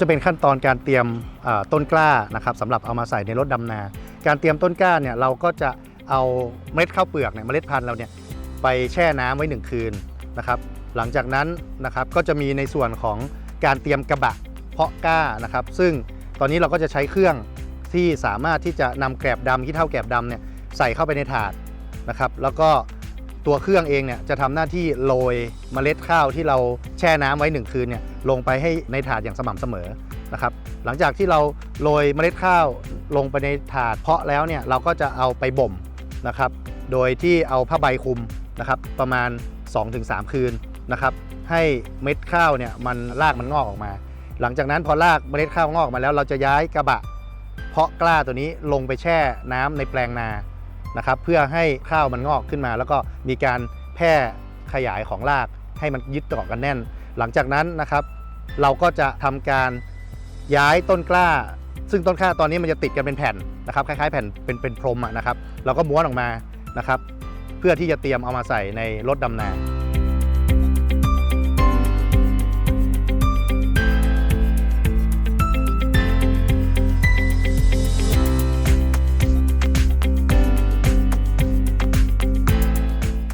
จะเป็นขั้นตอนการเตรียมต้นกล้านะครับสำหรับเอามาใส่ในรถดำนา การเตรียมต้นกล้าเนี่ยเราก็จะเอาเมล็ดข้าวเปลือกเนี่ยเมล็ดพันธุ์เราเนี่ยไปแช่น้ำไว้หนึ่งคืนนะครับหลังจากนั้นนะครับก็จะมีในส่วนของการเตรียมกระบะเพาะกล้านะครับ ซึ่งตอนนี้เราก็จะใช้เครื่องที่สามารถที่จะนำแกลบดำขี้เท่าแกลบดำเนี่ยใส่เข้าไปในถาดนะครับ แล้วก็ ตัวเครื่องเองเนี่ยจะทำหน้าที่โรยเมล็ดข้าวที่เราแช่น้ำไว้หนึ่งคืนเนี่ยลงไปให้ในถาดอย่างสม่ำเสมอนะครับหลังจากที่เราโรยเมล็ดข้าวลงไปในถาดเพาะแล้วเนี่ยเราก็จะเอาไปบ่มนะครับโดยที่เอาผ้าใบคลุมนะครับประมาณ 2-3 คืนนะครับให้เม็ดข้าวเนี่ยมันรากมันงอกออกมา หลังจากนั้นพอรากเมล็ดข้าวงอกออกมาแล้ว เราจะย้ายกระบะ เพาะกล้าตัวนี้ลงไปแช่น้ำในแปลงนา นะครับเพื่อให้ข้าวมันงอกขึ้นมา แล้วก็มีการแพร่ขยายของรากให้มันยึดเกาะกันแน่น หลังจากนั้นนะครับ เราก็จะทำการย้ายต้นกล้า ซึ่งต้นกล้าตอนนี้มันจะติดกันเป็นแผ่นนะครับคล้ายๆแผ่นเป็นเป็นพรมนะครับ เราก็ม้วนออกมานะครับ เพื่อที่จะเตรียมเอามาใส่ในรถดำนา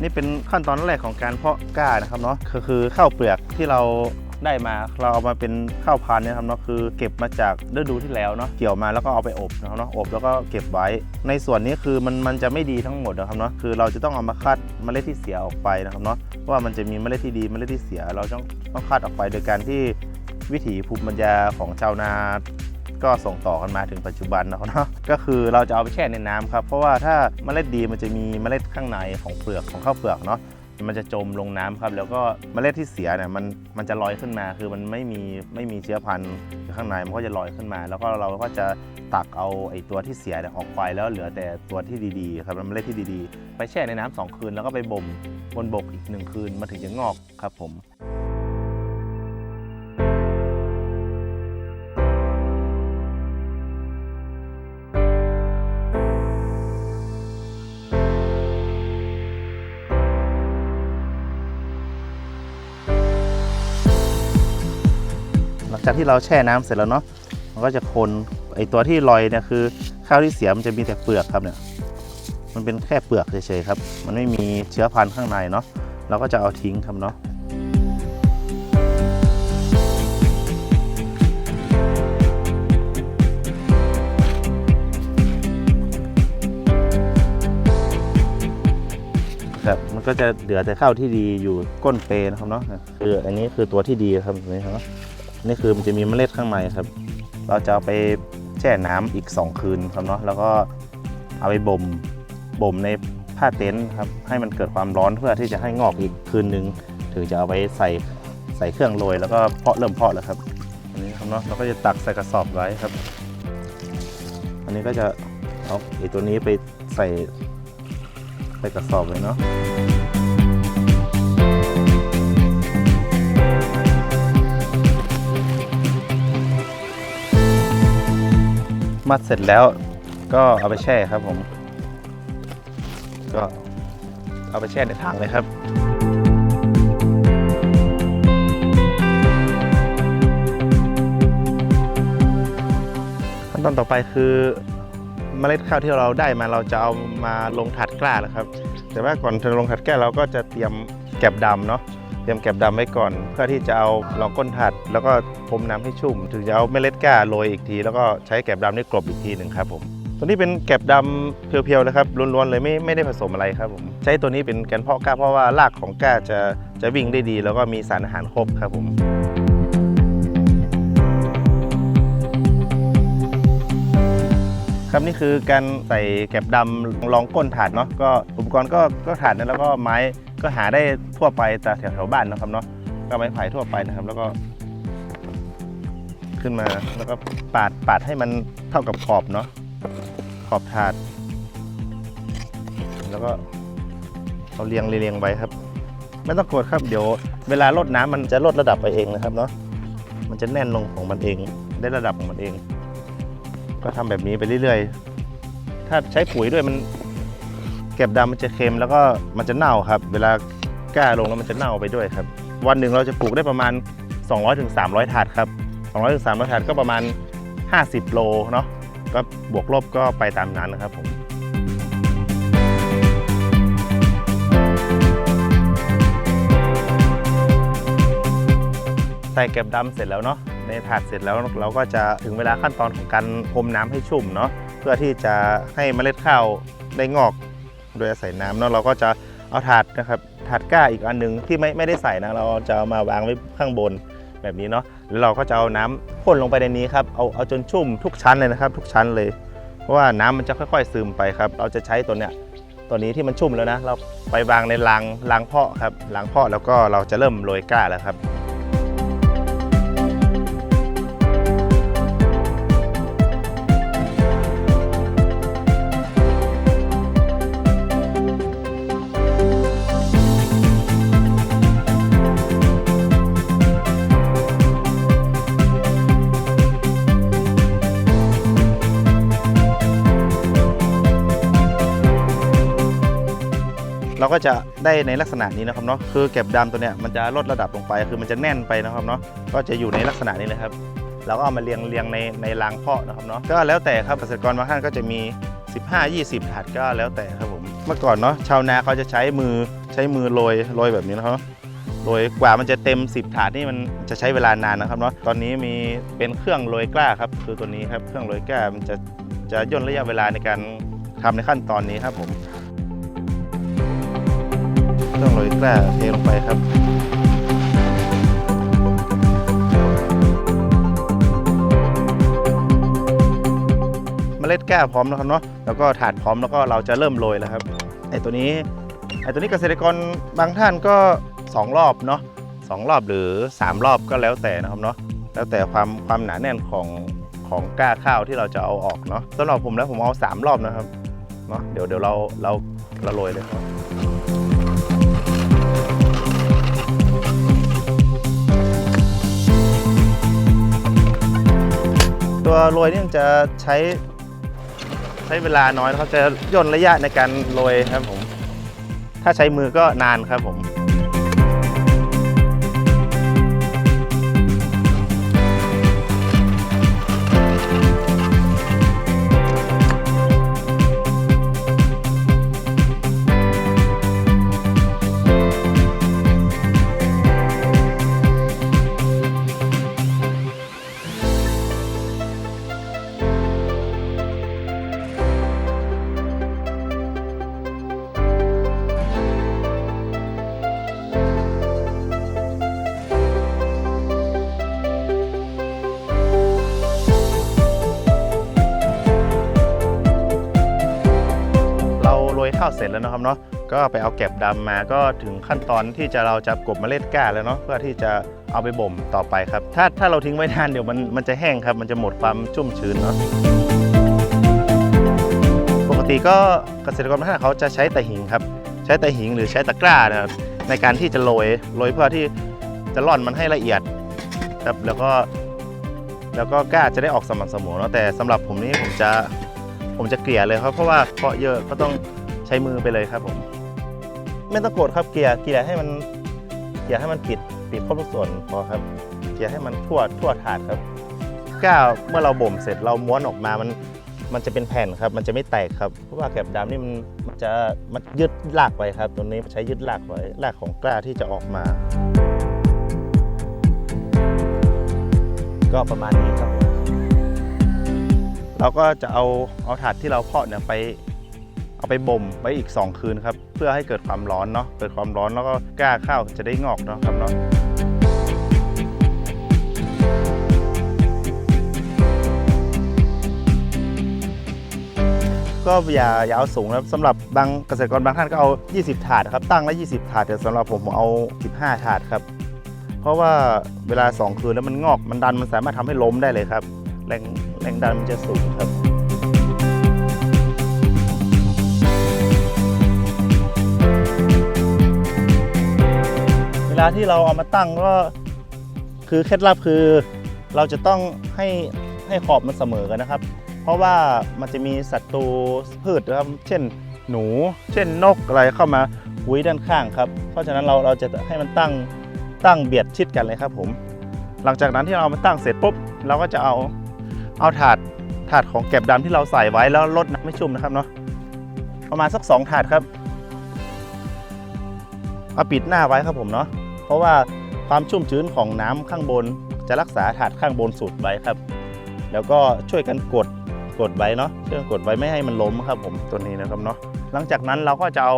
นี่เป็นขั้นตอนแรกของการเพาะกล้านะครับเนาะก็คือข้าวเปลือกที่เราได้มาเราเอามาเป็นข้าวพันธุ์เนี่ยครับเนาะคือเก็บมาจากฤดูที่แล้วเนาะเกี่ยวมาแล้วก็เอาไปอบนะครับเนาะอบแล้วก็เก็บไว้ ในส่วนนี้คือมันมันจะไม่ดีทั้งหมดนะครับเนาะคือเราจะต้องเอามาคัดเมล็ดที่เสียออกไปนะครับเนาะว่ามันจะมีเมล็ดที่ดีเมล็ดที่เสีย เราต้องต้องคัดออกไปโดยการที่วิถีภูมิปัญญาของชาวนา ก็ส่งต่อกันมาถึงปัจจุบันนะครับเนาะก็คือเราจะเอาไปแช่ในน้ำครับเพราะว่าถ้าเมล็ดดีมันจะมีเมล็ดข้างในของเปลือกของข้าวเปลือกเนาะมันจะจมลงน้ำครับ แล้วก็เมล็ดที่เสียเนี่ยมันมันจะลอยขึ้นมา คือมันไม่มีไม่มีเชื้อพันธุ์ข้างในมันก็จะลอยขึ้นมา แล้วก็เราก็จะตักเอาไอ้ตัวที่เสียเนี่ยออกไปแล้วเหลือแต่ตัวที่ดีๆครับเมล็ดที่ดีๆ ไปแช่ในน้ำสองคืนแล้วก็ไปบ่มบนบกอีกหนึ่งคืนมาถึงจะงอกครับผม จากที่เราแช่น้ำเสร็จแล้วเนาะมันก็จะคนไอตัวที่ลอยเนี่ยคือข้าวที่เสียมันจะมีแต่เปลือกครับเนี่ยมันเป็นแค่เปลือกเฉยๆครับ มันไม่มีเชื้อพันธุ์ข้างในเนาะเราก็จะเอาทิ้งครับเนาะครับมันก็จะเหลือแต่ข้าวที่ดีอยู่ก้นเปรนะครับเนาะคืออันนี้คือตัวที่ดีครับนี่ครับ นี่คือมันจะมีเมล็ดข้างในครับ เราจะเอาไปแช่น้ำอีก 2 คืนครับเนาะแล้วก็เอาไปบ่มบ่มในผ้าเต็นท์ครับให้มันเกิดความร้อนเพื่อที่จะให้งอกอีกคืนนึง ถึงจะเอาไปใส่ใส่เครื่องโรยแล้วก็เพาะเริ่มเพาะแล้วครับอันนี้ครับเนาะเราก็จะตักใส่กระสอบไว้ครับ อันนี้ก็จะเอาไอ้ตัวนี้ไปใส่ใส่กระสอบเลยเนาะ มัดเสร็จแล้วก็เอาไปแช่ครับผม ก็เอาไปแช่ในถังเลยครับขั้นตอนต่อไปคือเมล็ดข้าวที่เราได้มาเราจะเอามาลงถัดกล้าแล้วครับ แต่ว่าก่อนจะลงถัดแก้วเราก็จะเตรียมแกบดำเนาะ เตรียมแกบดำไว้ก่อน เพื่อที่จะเอารองก้นถัด แล้วก็พรมน้ำให้ชุ่ม ถึงจะเอาเมล็ดก้าโรยอีกที แล้วก็ใช้แกบดำนี่กลบอีกทีหนึ่งครับผมตัวนี้เป็นแกบดำเพียวๆนะครับล้วนๆเลยไม่ไม่ได้ผสมอะไรครับผมใช้ตัวนี้เป็นการเพาะก้าเพราะว่ารากของก้าจะจะวิ่งได้ดี แล้วก็มีสารอาหารครบครับผม ครับนี่คือการใส่แกบดำรองก้นถาดเนาะก็อุปกรณ์ก็ก็ถาดนั้นแล้วก็ไม้ก็หาได้ทั่วไปแต่แถวแถวๆบ้านนะครับเนาะก็ไม้ไผ่ทั่วไปนะครับ แล้วก็ขึ้นมาแล้วก็ปาดปาดให้มันเท่ากับขอบเนาะขอบถาด แล้วก็เอาเรียงเรียงไว้ครับ ไม่ต้องกดครับเดี๋ยวเวลาลดน้ำมันจะลดระดับไปเองนะครับเนาะมันจะแน่นลงของมันเองได้ระดับของมันเอง ก็ทำแบบนี้ไปเรื่อยๆ ถ้าใช้ปุ๋ยด้วยมันเก็บดำมันจะเค็มแล้วก็มันจะเน่าครับ เวลาก้าลงแล้วมันจะเน่าไปด้วยครับ วันหนึ่งเราจะปลูกได้ประมาณ 200-300ถาดครับ200ถึง300ถาดก็ประมาณ 50 โลเนาะก็บวกลบก็ไปตามนั้นนะครับผมใส่เก็บดำเสร็จแล้วเนาะ ถาดเสร็จแล้วเราก็จะถึงเวลาขั้นตอนของการพรมน้ำให้ชุ่มเนาะเพื่อที่จะให้เมล็ดข้าวได้งอก โดยอาศัยน้ำเนาะเราก็จะเอาถาดนะครับถาดก้าอีกอันหนึ่งที่ไม่ไม่ได้ใส่นะเราจะามาวางไว้ข้างบนแบบนี้เนาะแล้วเราก็จะเอาน้ำพ่นลงไปในนี้ครับเอาเอาจนชุ่มทุกชั้นเลยนะครับ ทุกชั้นเลย เพราะว่าน้ำมันจะค่อย ๆ ซึมไปครับ เราจะใช้ตัวเนี้ยตัวนี้ที่มันชุ่มแล้วนะ เราไปวางในรางรางเพาะครับรางเพาะแล้วก็เราจะเริ่มโรยก้าแล้วครับ ก็จะได้ในลักษณะนี้นะครับเนาะคือเก็บดำตัวเนี้ยมันจะลดระดับลงไปคือมันจะแน่นไปนะครับเนาะก็จะอยู่ในลักษณะนี้เลยครับเราก็เอามาเรียงเรียงในในรางเพาะนะครับเนาะก็แล้วแต่ครับเกษตรกรบางท่านก็จะมี 15 20ถาดก็แล้วแต่ครับผมเมื่อก่อนเนาะชาวนาเขาจะใช้มือใช้มือโรยโรยแบบนี้นะครับโรยกว่ามันจะเต็ม 10 ถาดนี่มันจะใช้เวลานานนะครับเนาะตอนนี้มีเป็นเครื่องโรยกล้าครับคือตัวนี้ครับเครื่องโรยกล้ามันจะจะย่นระยะเวลาในการทำในขั้นตอนนี้ครับผม เครื่องโรยกล้าเทลงไปครับเมล็ดกล้าพร้อมแล้วครับเนาะ แล้วก็ถาดพร้อมแล้วก็เราจะเริ่มโรยแล้วครับ ไอตัวนี้ ไอตัวนี้เกษตรกรบางท่านก็ 2 รอบเนาะสองรอบหรือ 3 รอบก็แล้วแต่นะครับเนาะ แล้วแต่ความความหนาแน่นของของกล้าข้าวที่เราจะเอาออกเนาะสำหรับผมแล้วผมเอา 3 รอบนะครับ เนาะ เดี๋ยวเดี๋ยวเราเราเราโรยเลยครับ ตัวโรยนี่มันจะใช้ใช้เวลาน้อยนะครับจะย่นระยะในการโรยครับผม ถ้าใช้มือก็นานครับผม ยข้าวเสร็จแล้วนะครับเนาะก็ไปเอาเก็บดำมาก็ถึงขั้นตอนที่จะเราจะกบเมล็ดก้าแล้วเนาะเพื่อที่จะเอาไปบ่มต่อไปครับ ถ้าถ้าเราทิ้งไว้นานเดี๋ยวมันมันจะแห้งครับ มันจะหมดความชุ่มชื้นเนาะปกติก็เกษตรกรบางท่านเขาจะใช้แต่หิงครับ ใช้แต่หิงหรือใช้ตะกร้านะครับในการที่จะโรยโรยเพื่อที่จะร่อนมันให้ละเอียดครับแล้วก็แล้วก็ก้าจะได้ออกสม่ำเสมอเนาะแต่สำหรับผมนี่ผมจะผมจะเกลี่ยเลยครับเพราะว่าเพาะเยอะก็ต้อง ใช้มือไปเลยครับผมไม่ต้องกดครับเกลี่ยเกลี่ยให้มันเกลี่ยให้มันปิดปิดครบทุกส่วนพอครับ เกลี่ยให้มันทั่วทั่วถาดครับก้าวเมื่อเราบ่มเสร็จเราม้วนออกมามันมันจะเป็นแผ่นครับ มันจะไม่แตกครับ เพราะว่าแกลบดำนี่มันมันจะมันยึดรากไว้ครับ ตัวนี้ใช้ยึดรากไว้รากของกล้าที่จะออกมา ก็ประมาณนี้ครับผมเราก็จะเอาเอาถาดที่เราเพาะเนี่ยไป เอาไปบ่มไว้อีก 2 คืนครับ เพื่อให้เกิดความร้อนเนาะเกิดความร้อนแล้วก็กล้าข้าวจะได้งอกเนาะครับเนาะก็อย่าอย่าเอาสูงนะครับสำหรับบางเกษตรกรบางท่านก็เอา 20 ถาดครับ ตั้งละ20 ถาดแต่สำหรับผมผมเอา 15 ถาดครับ เพราะว่าเวลา 2 คืนแล้วมันงอกมันดันมันสามารถทำให้ล้มได้เลยครับ แรงแรงดันมันจะสูงครับ วลาที่เราเอามาตั้งก็คือเคล็ดลับคือ เราจะต้องให้ให้ขอบมันเสมอกันนะครับ เพราะว่ามันจะมีศัตรูพืชนะครับ เช่นหนู เช่นนกอะไรเข้ามาหุยด้านข้างครับ เพราะฉะนั้นเราเราจะให้มันตั้งตั้งเบียดชิดกันเลยครับผม หลังจากนั้นที่เราเอามาตั้งเสร็จปุ๊บเราก็จะเอาเอาถาดถาดของแกบดำที่เราใส่ไว้แล้วลดน้ำให้ชุ่มนะครับเนาะประมาณสักสองถาดครับเอาปิดหน้าไว้ครับผมเนาะ เพราะว่าความชุ่มชื้นของน้ำข้างบน จะรักษาถาดข้างบนสุดไว้ครับ แล้วก็ช่วยกันกดกดไว้เนาะช่วยกดไว้ไม่ให้มันล้มครับผมตัวนี้นะครับเนาะหลังจากนั้นเราก็จะเอา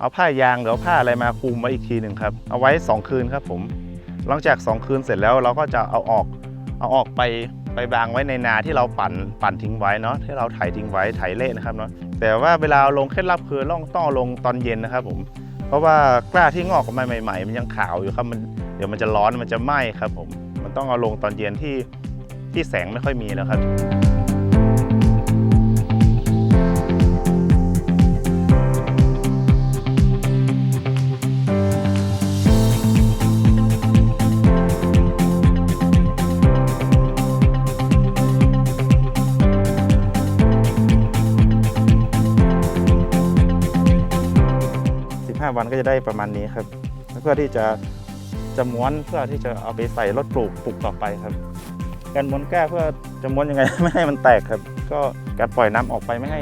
เอาผ้ายางหรือผ้าอะไรมาคลุมไว้อีกทีหนึ่งครับเอาไว้ 2 คืนครับผม หลังจาก 2 คืนเสร็จแล้วเราก็จะเอาออกเอาออกไปไปวางไว้ในนาที่เราปั่นปั่นทิ้งไว้เนาะที่เราไถทิ้งไว้ไถเละนะครับเนาะแต่ว่าเวลาลงเคล็ดลับคือต้องต้องลงตอนเย็นนะครับผม เพราะว่ากล้าที่งอกออกมาใหม่ ๆ มันยังขาวอยู่ครับมันเดี๋ยวมันจะร้อนมันจะไหม้ครับผมมันต้องเอาลงตอนเย็นที่ที่แสงไม่ค่อยมีแล้วครับ 5 วันก็จะได้ประมาณนี้ครับ เพื่อที่จะจะม้วนเพื่อที่จะเอาไปใส่รถปลูกปลูกต่อไปครับ การม้วนแก้เพื่อจะม้วนยังไง ไม่ให้มันแตกครับ ก็การปล่อยน้ำออกไปไม่ให้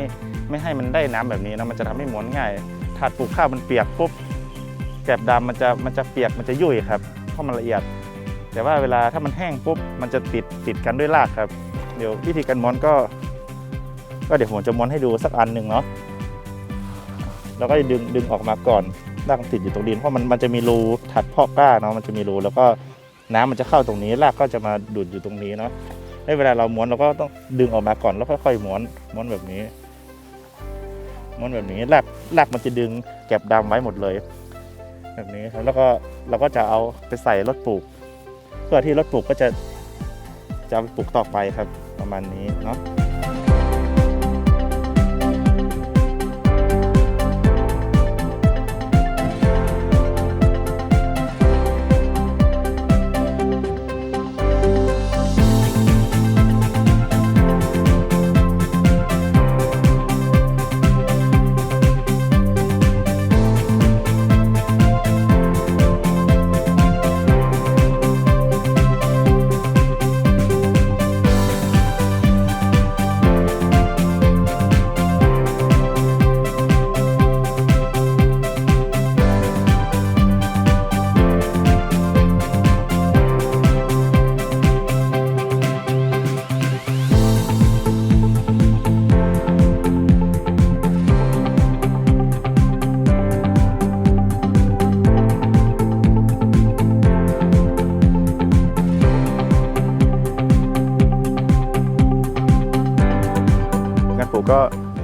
ไม่ให้มันได้น้ำแบบนี้นะมันจะทำให้ม้วนง่ายถาดปลูกข้าวมันเปียกปุ๊บแกลบดำมันจะมันจะเปียกมันจะยุ่ยครับเพราะมันละเอียด แต่ว่าเวลาถ้ามันแห้งปุ๊บมันจะติดติดกันด้วยรากครับ เดี๋ยววิธีการม้วนก็ ก็เดี๋ยวผมจะม้วนให้ดูสักอันหนึ่งเนาะเราก็จะดึงดึงออกมาก่อน รากมันติดอยู่ตรงดินเพราะมันมันจะมีรูถัดเพาะกล้าเนาะมันจะมีรูแล้วก็น้ำมันจะเข้าตรงนี้รากก็จะมาดูดอยู่ตรงนี้เนาะให้เวลาเราม้วนเราก็ต้องดึงออกมาก่อนแล้วค่อยๆม้วนม้วนแบบนี้ ม้วนแบบนี้รากรากมันจะดึงแก็บดำไว้หมดเลย แบบนี้ครับแล้วก็เราก็จะเอาไปใส่รถปลูก เพื่อที่รถปลูกก็จะจะปลูกต่อไปครับประมาณนี้เนาะ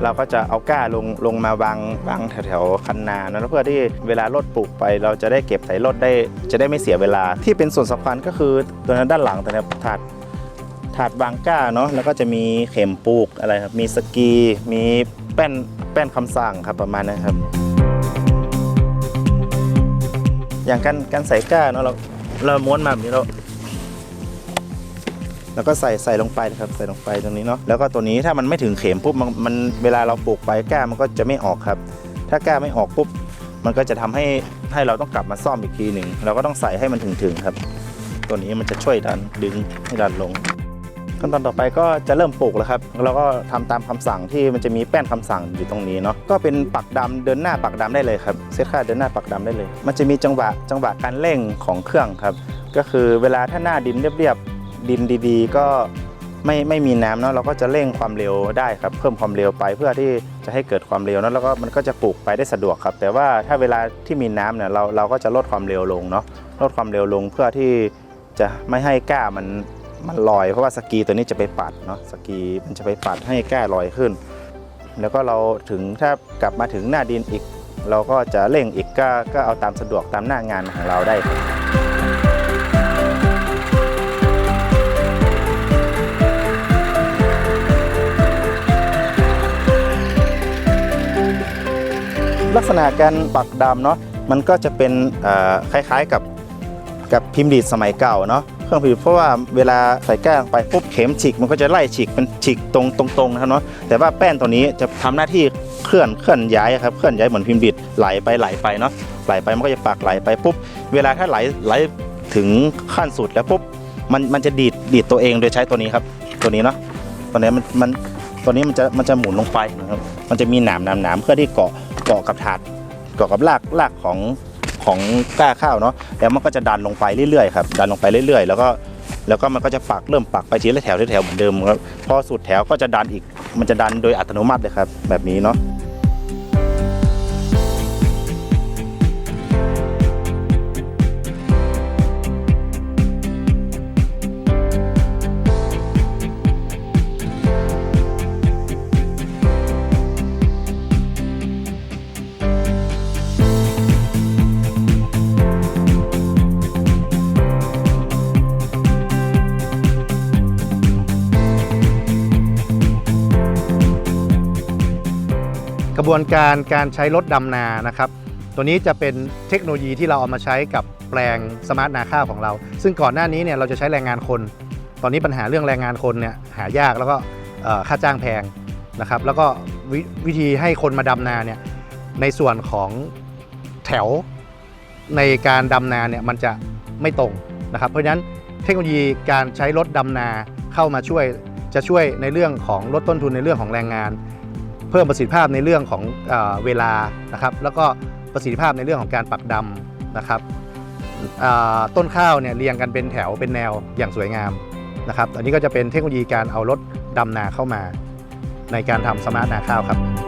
เราก็จะเอาก้าลงลงมาวางวางแถวๆคันนานะแล้วเพื่อที่เวลารถปลูกไป เราจะได้เก็บใส่รถได้จะได้ไม่เสียเวลา ที่เป็นส่วนสำคัญก็คือตัวนั้นด้านหลังตัวนี้ถาดถาดวางก้าเนาะแล้วก็จะมีเข็มปลูกอะไรครับมีสกีมีแป้นแป้นคำสั่งครับประมาณนั้นครับ อย่างการการใส่ก้าเนาะเราเราม้วนมาแบบนี้เรา แล้วก็ใส่ใส่ลงไปนะครับใส่ลงไปตรงนี้เนาะแล้วก็ตัวนี้ถ้ามันไม่ถึงเข็มปุ๊บมันมันเวลาเราปลูกไปก้ามันก็จะไม่ออกครับ ถ้าก้าไม่ออกปุ๊บมันก็จะทำให้ให้เราต้องกลับมาซ่อมอีกทีหนึ่งเราก็ต้องใส่ให้มันถึงถึงครับ ตัวนี้มันจะช่วยดันดึงให้ดันลงขั้นตอนต่อไปก็จะเริ่มปลูกแล้วครับ เราก็ทำตามคำสั่งที่มันจะมีแป้นคำสั่งอยู่ตรงนี้เนาะ ก็เป็นปักดำเดินหน้าปักดำได้เลยครับ เซตค่าเดินหน้าปักดำได้เลย มันจะมีจังหวะจังหวะการเร่งของเครื่องครับ ก็คือเวลาถ้าหน้าดินเรียบๆ ดินดี ๆ ก็ไม่ไม่มีน้ำเนาะเราก็จะเร่งความเร็วได้ครับ เพิ่มความเร็วไปเพื่อที่จะให้เกิดความเร็วเนาะแล้วก็มันก็จะปลูกไปได้สะดวกครับ แต่ว่าถ้าเวลาที่มีน้ำเนี่ยเราเราก็จะลดความเร็วลงเนาะลดความเร็วลงเพื่อที่จะไม่ให้ก้ามันมันลอย เพราะว่าสกีตัวนี้จะไปปัดเนาะสกีมันจะไปปัดให้ก้าลอยขึ้น แล้วก็เราถึงถ้ากลับมาถึงหน้าดินอีก เราก็จะเร่งอีกก็ก็เอาตามสะดวกตามหน้างานของเราได้ครับ ลักษณะการปักดำเนาะมันก็จะเป็นคล้ายๆกับกับพิมพ์ดีดสมัยเก่าเนาะเครื่องพิมพ์เพราะว่าเวลาใส่แก้วลงไปปุ๊บเข็มฉีกมันก็จะไล่ฉีกเป็นฉีกตรงตรงๆนะครับเนาะแต่ว่าแป้นตัวนี้จะทำหน้าที่เคลื่อนเคลื่อนย้ายครับเคลื่อนย้ายเหมือนพิมพ์ดีดไหลไปไหลไปเนาะไหลไปมันก็จะปักไหลไปปุ๊บเวลาถ้าไหลไหลถึงขั้นสุดแล้วปุ๊บมันมันจะดีดดีดตัวเองโดยใช้ตัวนี้ครับ ตัวนี้เนาะตัวนี้มันมันตัวนี้มันจะมันจะหมุนลงไปนะครับมันจะมีหนามหนามหนามเพื่อที่เกาะ เกาะกับถาดเกาะกับรากรากของของก้าข้าวเนาะแล้วมันก็จะดันลงไปเรื่อยๆครับดันลงไปเรื่อยๆ แล้วก็แล้วก็มันก็จะปักเริ่มปักไปทีละแถวทีละแถวเหมือนเดิมครับพอสุดแถวก็จะดันอีกมันจะดันโดยอัตโนมัติเลยครับแบบนี้เนาะ บวนการการใช้รถดำนานะครับ ตัวนี้จะเป็นเทคโนโลยีที่เราเอามาใช้กับแปลงสมาร์ทนาข้าวของเรา ซึ่งก่อนหน้านี้เนี่ยเราจะใช้แรงงานคน ตอนนี้ปัญหาเรื่องแรงงานคนเนี่ยหายากแล้วก็ค่าจ้างแพงนะครับ แล้วก็ววิธีให้คนมาดำนาเนี่ยในส่วนของแถวในการดำนาเนี่ยมันจะไม่ตรงนะครับ เพราะฉะนั้นเทคโนโลยีการใช้รถดำนาเข้ามาช่วยจะช่วยในเรื่องของลดต้นทุนในเรื่องของแรงงาน เพิ่มประสิทธิภาพในเรื่องของเอเวลานะครับ แล้วก็ประสิทธิภาพในเรื่องของการปักดำนะครับต้นข้าวเนี่ยเรียงกันเป็นแถวเป็นแนวอย่างสวยงามนะครับอันนี้ก็จะเป็นเทคโนโลยีการเอารถดำนาเข้ามา ในการทำสมาร์ทนาข้าวครับ